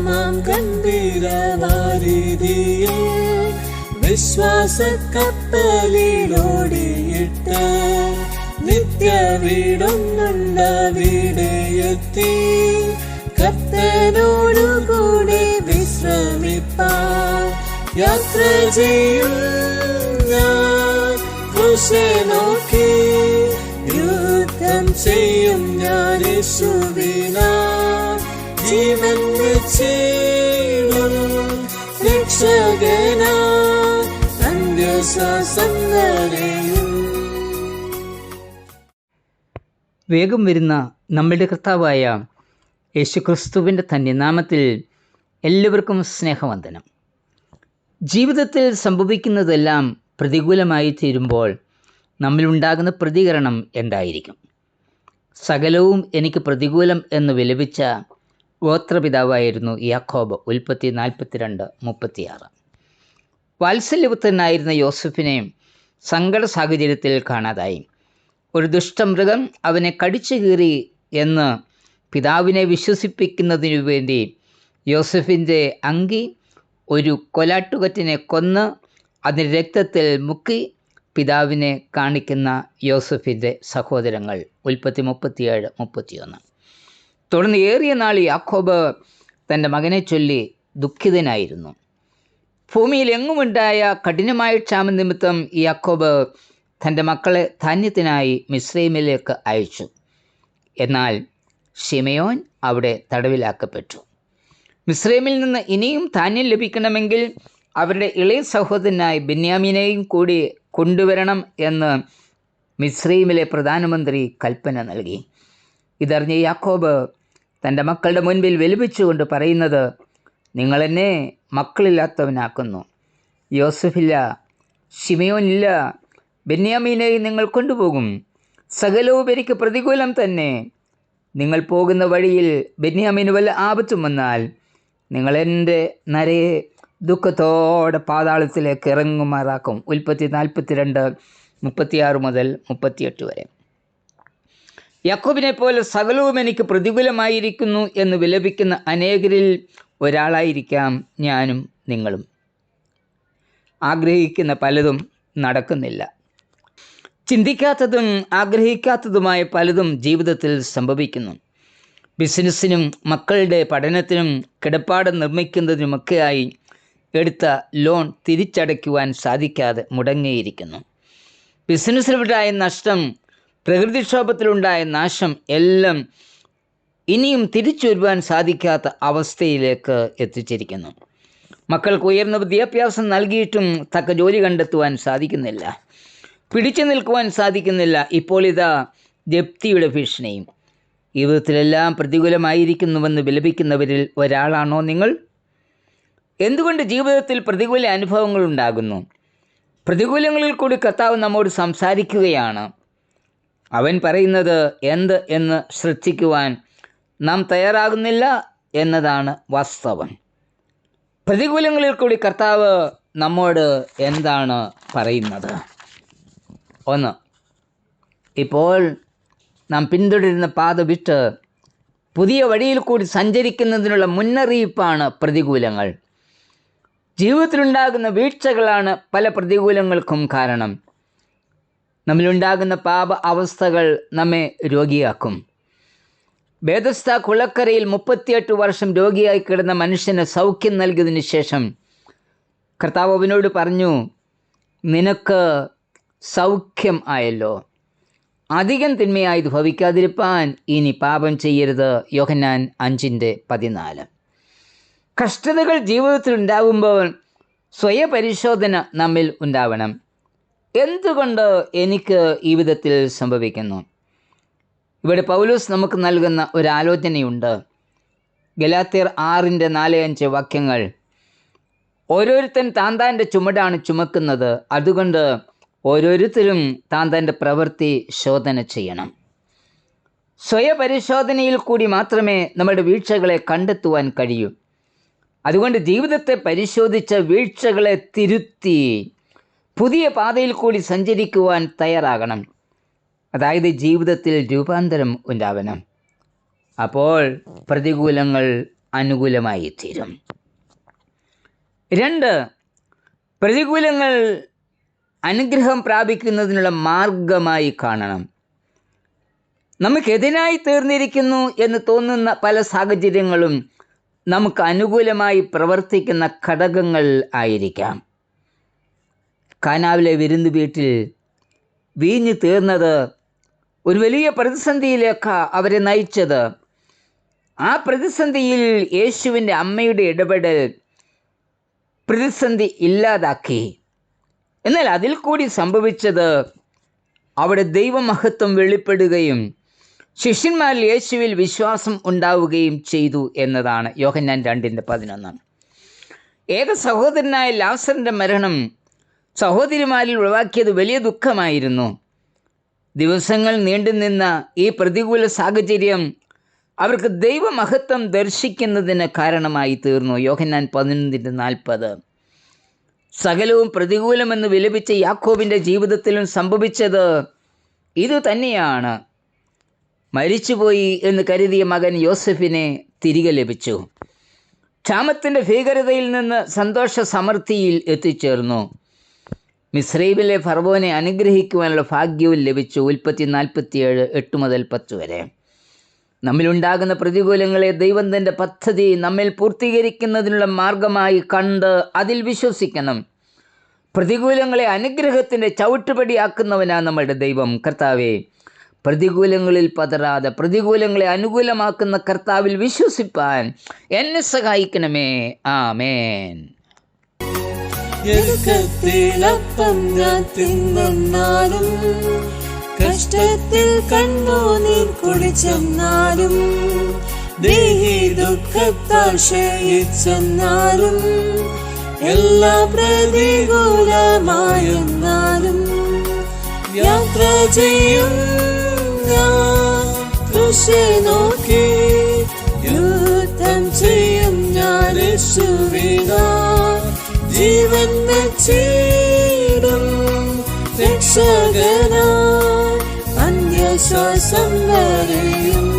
പരമാം ഗംഭീരവാരിധിയിൽ വിശ്വാസ കപ്പലിലോടിയിട്ട് നിത്യ വീടൊന്നുണ്ട വീടെത്തി കത്തനോടുകൂടി വിശ്രമിപ്പാ യാത്ര ചെയ്യും ഞാൻ നോക്കി. യുദ്ധം ചെയ്യും ഞാൻ യേശുവിനാ ജീവൻ വേഗം വരുന്ന നമ്മളുടെ കർത്താവായ യേശുക്രിസ്തുവിന്റെ തന്നെ നാമത്തിൽ എല്ലാവർക്കും സ്നേഹവന്ദനം. ജീവിതത്തിൽ സംഭവിക്കുന്നതെല്ലാം പ്രതികൂലമായി തീരുമ്പോൾ നമ്മളുണ്ടാകുന്ന പ്രതികരണം എന്തായിരിക്കും? സകലവും എനിക്ക് പ്രതികൂലം എന്ന് വിലപിച്ച ഗോത്രപിതാവായിരുന്നു യാക്കോബ്. ഉൽപ്പത്തി നാൽപ്പത്തിരണ്ട് മുപ്പത്തിയാറ്. വാത്സല്യപുത്രനായിരുന്ന യോസഫിനെയും സങ്കട സാഹചര്യത്തിൽ കാണാതായി. ഒരു ദുഷ്ടമൃഗം അവനെ കടിച്ചു കീറി എന്ന് പിതാവിനെ വിശ്വസിപ്പിക്കുന്നതിനു വേണ്ടി യോസഫിന്റെ അങ്കി ഒരു കൊലാട്ടുകൊറ്റിനെ കൊന്ന് അതിന് രക്തത്തിൽ മുക്കി പിതാവിനെ കാണിക്കുന്ന യോസഫിന്റെ സഹോദരങ്ങൾ. ഉൽപ്പത്തി മുപ്പത്തിയേഴ് മുപ്പത്തിയൊന്ന്. തുടർന്ന് ഏറിയ നാൾ യാക്കോബ് തന്റെ മകനെ ചൊല്ലി ദുഃഖിതനായിരുന്നു. ഭൂമിയിൽ എങ്ങുമുണ്ടായ കഠിനമായ ക്ഷാമ നിമിത്തം യാക്കോബ് തന്റെ മക്കളെ ധാന്യത്തിനായി മിശ്രൈമിലേക്ക് അയച്ചു. എന്നാൽ ഷിമയോൻ അവിടെ തടവിലാക്കപ്പെട്ടു. മിശ്രൈമിൽ നിന്ന് ഇനിയും ധാന്യം ലഭിക്കണമെങ്കിൽ അവരുടെ ഇളയ സഹോദരനായി ബെന്യാമിനെയും കൂടി കൊണ്ടുവരണം എന്ന് മിശ്രൈമിലെ പ്രധാനമന്ത്രി കൽപ്പന നൽകി. ഇതറിഞ്ഞ യാക്കോബ് തന്റെ മക്കളുടെ മുൻപിൽ വെലുപിച്ചുകൊണ്ട് പറയുന്നത് നിങ്ങളെന്നെ മക്കളില്ലാത്തവനാക്കുന്നു. യോസഫില്ല ഷിമയോനില്ല ബെന്യാമീനെയും നിങ്ങൾ കൊണ്ടുപോകും. സകലവും എനിക്ക് പ്രതികൂലം തന്നെ. നിങ്ങൾ പോകുന്ന വഴിയിൽ ബെന്യാമീന് വല്ല ആപത്തും വന്നാൽ നിങ്ങൾ എന്റെ നരയെ ദുഃഖത്തോടെ പാതാളത്തിലേക്ക് ഇറങ്ങുമാറാക്കും. ഉൽപ്പത്തി നാൽപ്പത്തിരണ്ട് മുപ്പത്തിയാറ് മുതൽ മുപ്പത്തിയെട്ട് വരെ. യാക്കോബിനെ പോലെ സകലവും എനിക്ക് പ്രതികൂലമായിരിക്കുന്നു എന്ന് വിലപിക്കുന്ന അനേകരിൽ ഒരാളായിരിക്കാം ഞാനും നിങ്ങളും. ആഗ്രഹിക്കുന്ന പലതും നടക്കുന്നില്ല. ചിന്തിക്കാത്തതും ആഗ്രഹിക്കാത്തതുമായ പലതും ജീവിതത്തിൽ സംഭവിക്കുന്നു. ബിസിനസ്സിനും മക്കളുടെ പഠനത്തിനും കിടപ്പാടം നിർമ്മിക്കുന്നതിനുമൊക്കെയായി എടുത്ത ലോൺ തിരിച്ചടയ്ക്കുവാൻ സാധിക്കാതെ മുടങ്ങിയിരിക്കുന്നു. ബിസിനസ്സിലുണ്ടായ നഷ്ടം പ്രകൃതിക്ഷോഭത്തിലുണ്ടായ നാശം എല്ലാം ഇനിയും തിരിച്ചു വരുവാൻ സാധിക്കാത്ത അവസ്ഥയിലേക്ക് എത്തിച്ചിരിക്കുന്നു. മക്കൾക്ക് ഉയർന്ന വിദ്യാഭ്യാസം നൽകിയിട്ടും തക്ക ജോലി കണ്ടെത്തുവാൻ സാധിക്കുന്നില്ല. പിടിച്ചു നിൽക്കുവാൻ സാധിക്കുന്നില്ല. ഇപ്പോൾ ഇതാ ജപ്തിയുടെ ഭീഷണിയും. ജീവിതത്തിലെല്ലാം പ്രതികൂലമായിരിക്കുന്നുവെന്ന് വിലപിക്കുന്നവരിൽ ഒരാളാണോ നിങ്ങൾ? എന്തുകൊണ്ട് ജീവിതത്തിൽ പ്രതികൂല അനുഭവങ്ങൾ ഉണ്ടാകുന്നു? പ്രതികൂലങ്ങളിൽ കൂടി കർത്താവ് നമ്മോട് സംസാരിക്കുകയാണ്. അവൻ പറയുന്നത് എന്ത് എന്ന് ശ്രദ്ധിക്കുവാൻ നാം തയ്യാറാകുന്നില്ല എന്നതാണ് വാസ്തവം. പ്രതികൂലങ്ങളിൽ കൂടി കർത്താവ് നമ്മോട് എന്താണ് പറയുന്നത്? ഒന്ന് ഇപ്പോൾ നാം പിന്തുടരുന്ന പാത വിട്ട് പുതിയ വഴിയിൽ കൂടി സഞ്ചരിക്കുന്നതിനുള്ള മുന്നറിയിപ്പാണ് പ്രതികൂലങ്ങൾ. ജീവിതത്തിലുണ്ടാകുന്ന വീഴ്ചകളാണ് പല പ്രതികൂലങ്ങൾക്കും കാരണം. നമ്മിലുണ്ടാകുന്ന പാപ അവസ്ഥകൾ നമ്മെ രോഗിയാക്കും. ഭേദസ്ഥ കുളക്കരയിൽ മുപ്പത്തിയെട്ട് വർഷം രോഗിയായി കിടന്ന മനുഷ്യന് സൗഖ്യം നൽകിയതിനു ശേഷം കർത്താവ് അവനോട് പറഞ്ഞു നിനക്ക് സൗഖ്യം ആയല്ലോ. അധികം തിന്മയായി ഇത് ഭവിക്കാതിരിപ്പാൻ ഇനി പാപം ചെയ്യരുത്. യോഹന്നാൻ അഞ്ചിന്റെ പതിനാല്. കഷ്ടതകൾ ജീവിതത്തിൽ ഉണ്ടാകുമ്പോൾ സ്വയപരിശോധന നമ്മിൽ ഉണ്ടാവണം. എന്തുകൊണ്ട് എനിക്ക് ഈ വിധത്തിൽ സംഭവിക്കുന്നു? ഇവിടെ പൗലൂസ് നമുക്ക് നൽകുന്ന ഒരു ആലോചനയുണ്ട്. ഗലാത്തിയർ ആറിന്റെ നാല് അഞ്ച് വാക്യങ്ങൾ. ഓരോരുത്തൻ താൻ താന്റെ ചുമടാണ് ചുമക്കുന്നത്. അതുകൊണ്ട് ഓരോരുത്തരും താൻ തന്റെ പ്രവൃത്തി ശോധന ചെയ്യണം. സ്വയപരിശോധനയിൽ കൂടി മാത്രമേ നമ്മുടെ വീഴ്ചകളെ കണ്ടെത്തുവാൻ കഴിയൂ. അതുകൊണ്ട് ജീവിതത്തെ പരിശോധിച്ച വീഴ്ചകളെ തിരുത്തി പുതിയ പാതയിൽ കൂടി സഞ്ചരിക്കുവാൻ തയ്യാറാകണം. അതായത് ജീവിതത്തിൽ രൂപാന്തരം ഉണ്ടാവണം. അപ്പോൾ പ്രതികൂലങ്ങൾ അനുകൂലമായി തീരും രണ്ട് പ്രതികൂലങ്ങൾ അനുഗ്രഹം പ്രാപിക്കുന്നതിനുള്ള മാർഗമായി കാണണം. നമുക്കെതിനായി തീർന്നിരിക്കുന്നു എന്ന് തോന്നുന്ന പല സാഹചര്യങ്ങളും നമുക്ക് അനുകൂലമായി പ്രവർത്തിക്കുന്ന ഘടകങ്ങൾ ആയിരിക്കാം. കാനാവിലെ വിരുന്ന് വീട്ടിൽ വീഞ്ഞു തീർന്നത് ഒരു വലിയ പ്രതിസന്ധിയിലേക്ക് അവരെ നയിച്ചത്. ആ പ്രതിസന്ധിയിൽ യേശുവിന്റെ അമ്മയുടെ ഇടപെടൽ പ്രതിസന്ധി ഇല്ലാതാക്കി. എന്നാൽ അതിൽ കൂടി സംഭവിച്ചത് അവിടെ ദൈവമഹത്വം വെളിപ്പെടുകയും ശിഷ്യന്മാരിൽ യേശുവിൽ വിശ്വാസം ഉണ്ടാവുകയും ചെയ്തു എന്നതാണ് യോഹന്നാൻ രണ്ടിന്റെ പതിനൊന്ന്. ഏക സഹോദരനായ ലാസറിന്റെ മരണം സഹോദരിമാരിൽ ഉളവാക്കിയത് വലിയ ദുഃഖമായിരുന്നു. ദിവസങ്ങൾ നീണ്ടുനിന്ന ഈ പ്രതികൂല സാഹചര്യം അവർക്ക് ദൈവമഹത്വം ദർശിക്കുന്നതിന് കാരണമായി തീർന്നു. യോഹന്നാൻ പതിനൊന്നിന്റെ നാൽപ്പത്. സകലവും പ്രതികൂലമെന്ന് വിലപിച്ച യാക്കോബിന്റെ ജീവിതത്തിലും സംഭവിച്ചത് ഇതുതന്നെയാണ് മരിച്ചുപോയി എന്ന് കരുതിയ മകൻ യോസഫിനെ തിരികെ ലഭിച്ചു. ക്ഷാമത്തിന്റെ ഭീകരതയിൽ നിന്ന് സന്തോഷ സമൃദ്ധിയിൽ എത്തിച്ചേർന്നു. മിസ്രൈബിലെ ഫർവോനെ അനുഗ്രഹിക്കുവാനുള്ള ഭാഗ്യവും ലഭിച്ചു ഉൽപ്പത്തി നാൽപ്പത്തിയേഴ് എട്ട് മുതൽ പത്ത് വരെ. നമ്മിലുണ്ടാകുന്ന പ്രതികൂലങ്ങളെ ദൈവം തന്റെ പദ്ധതി നമ്മിൽ പൂർത്തീകരിക്കുന്നതിനുള്ള മാർഗമായി കണ്ട് അതിൽ വിശ്വസിക്കണം. പ്രതികൂലങ്ങളെ അനുഗ്രഹത്തിന്റെ ചവിട്ടുപടിയാക്കുന്നവനാണ് നമ്മളുടെ ദൈവം. കർത്താവേ പ്രതികൂലങ്ങളിൽ പതരാതെ പ്രതികൂലങ്ങളെ അനുകൂലമാക്കുന്ന കർത്താവിൽ വിശ്വസിപ്പാൻ എന്നെ സഹായിക്കണമേ. ആമേൻ. ഞെരുക്കത്തിലപ്പം ഞാൻ തിന്നാലും കഷ്ടത്തിൽ കണ്ണു നീർ കുടിച്ചെന്നാലും ദേഹി ദുഃഖത്താൽ ക്ഷയിച്ചെന്നാലും എല്ലാ പ്രതികൂലമായെന്നാലും യാത്ര ചെയ്യും ഞാൻ. കൃഷി നോക്കി യുദ്ധം ചെയ്യും ഞാൻ യേശുവിനാൽ ജീവൻ വെച്ചിടും അന്യശ്വാസം വരെയും